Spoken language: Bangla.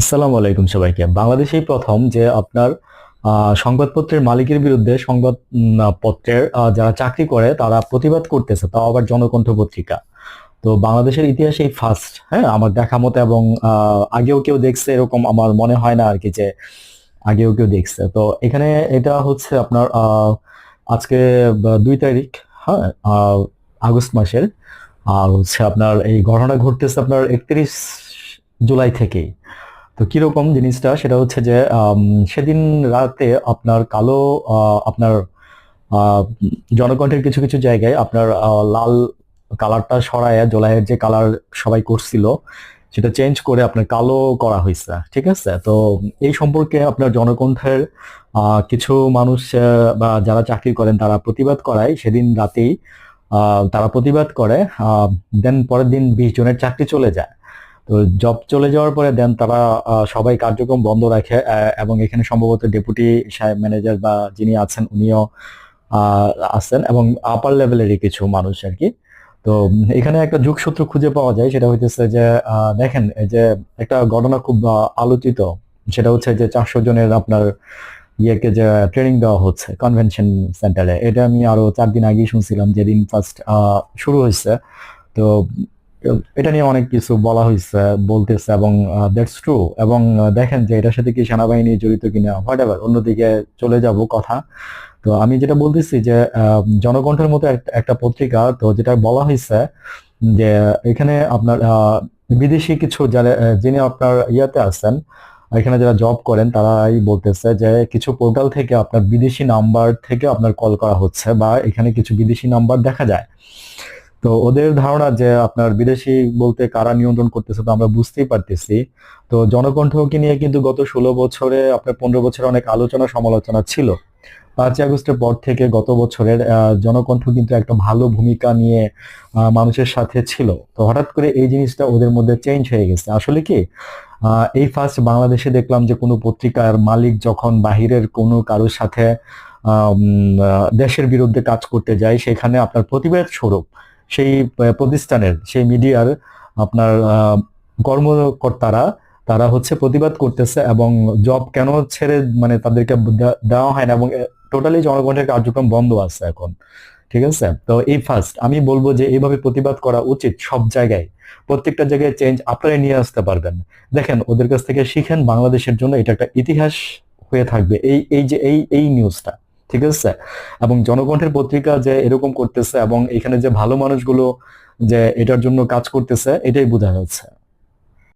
আসসালামু আলাইকুম সবাইকে। বাংলাদেশেই প্রথম যে আপনার সংবাদপত্রের মালিকের বিরুদ্ধে সংবাদ পত্রের যারা চাকরি করে তারা প্রতিবাদ করতেছে, তাও আবার জনকণ্ঠ পত্রিকা। তো বাংলাদেশের ইতিহাসে ফার্স্ট হ্যাঁ আমার দেখা মতো এবং আগেও কেউ দেখছে এরকম আমার মনে হয় না আর কি যে আগেও কেউ দেখছে। তো এখানে এটা হচ্ছে আপনার আজকে দুই তারিখ হ্যাঁ আগস্ট মাসের। আর হচ্ছে আপনার এই ঘটনা ঘটতেছে আপনার একত্রিশ জুলাই থেকেই তো কীরকম জিনিসটা? সেটা হচ্ছে যে সেদিন রাতে আপনার কালো আপনার জনকণ্ঠের কিছু কিছু জায়গায় আপনার লাল কালারটা সরায় জোলাইয়ের যে কালার সবাই করছিল, সেটা চেঞ্জ করে আপনার কালো করা হয়েছে, ঠিক আছে? তো এই সম্পর্কে আপনার জনকণ্ঠের কিছু মানুষ বা যারা চাকরি করেন তারা প্রতিবাদ করায়। সেদিন রাতেই তারা প্রতিবাদ করে দেন পরের দিন বিশ জনের চাকরি চলে যায়। তো জব চলে যাওয়ার পরে দেন তারা সবাই কার্যক্রম বন্ধ রাখে এবং এখানে সম্ভবত ডেপুটি সাহেব ম্যানেজার বা যিনি আছেন উনিও আছেন এবং আপার লেভেলেরই কিছু মানুষ আর কি তো এখানে একটা যোগসূত্র খুঁজে পাওয়া যায়, সেটা হইতেছে যে দেখেন যে একটা ঘটনা খুব আলোচিত, সেটা হচ্ছে যে চারশো জনের আপনার ইয়েকে যে ট্রেনিং দেওয়া হচ্ছে কনভেনশন সেন্টারে এটা আমি আরও চার দিন আগেই শুনছিলাম, যেদিন ফার্স্ট শুরু হয়েছে তো এটা নিয়ে অনেক কিছু বলা হয়েছে বলতেছে এবং দ্যাটস ট্রু এবং দেখেন যে এটার সাথে কি সেনাবাহিনী জড়িত কিনা হোয়াট এভার অন্যদিকে চলে যাব কথা। তো আমি যেটা বলতেছি যে জনকণ্ঠের মতো একটা পত্রিকা, তো যেটা বলা হয়েছে যে, এখানে আপনার বিদেশি কিছু যারা যিনি আপনার ইয়াতে আছেন, এখানে যারা জব করেন, তারাই বলতেছে যে, কিছু পোর্টাল থেকে আপনার বিদেশি নাম্বার থেকে আপনার কল করা হচ্ছে বা এখানে কিছু বিদেশি নাম্বার দেখা যায়। তো ওদের ধারণা যে আপনার বিদেশি বলতে কারা নিয়ন্ত্রণ করতেছে তো আমরা বুঝতেই পারতেছি। তো জনকণ্ঠকে নিয়ে কিন্তু গত ষোলো বছরে, আপনার পনেরো বছরে অনেক আলোচনা সমালোচনা ছিল। পাঁচই আগস্টের পর থেকে গত বছরের জনকণ্ঠ কিন্তু একটা ভালো ভূমিকা নিয়ে মানুষের সাথে ছিল। তো হঠাৎ করে এই জিনিসটা ওদের মধ্যে চেঞ্জ হয়ে গেছে। আসলে কি এই ফার্স্ট বাংলাদেশে দেখলাম যে কোনো পত্রিকার মালিক যখন বাহিরের কোনো কারোর সাথে দেশের বিরুদ্ধে কাজ করতে যায়, সেখানে আপনার প্রতিবাদ স্বরূপ। সেই প্রতিষ্ঠানের, সেই মিডিয়ার, আপনার কর্মকর্তারা, তারা হচ্ছে প্রতিবাদ করতেছে এবং জব কেন ছেড়ে মানে তাদেরকে দেওয়া হয় না এবং টোটালি জনগণের কার্যক্রম বন্ধ আছে এখন, ঠিক আছে? তো এই ফার্স্ট আমি বলব যে এইভাবে প্রতিবাদ করা উচিত সব জায়গায়। প্রত্যেকটা জায়গায় চেঞ্জ আপনারাই নিয়ে আসতে পারবেন। দেখেন, ওদের কাছ থেকে শিখেন, বাংলাদেশের জন্য এটা একটা ইতিহাস হয়ে থাকবে। এই এই যে, এই এই নিউজটা ঠিক আছে? এবং জনকণ্ঠের পত্রিকা যে এরকম করতেছে এবং এখানে যে ভালো মানুষগুলো যে এটার জন্য কাজ করতেছে, এটাই বোঝা যাচ্ছে।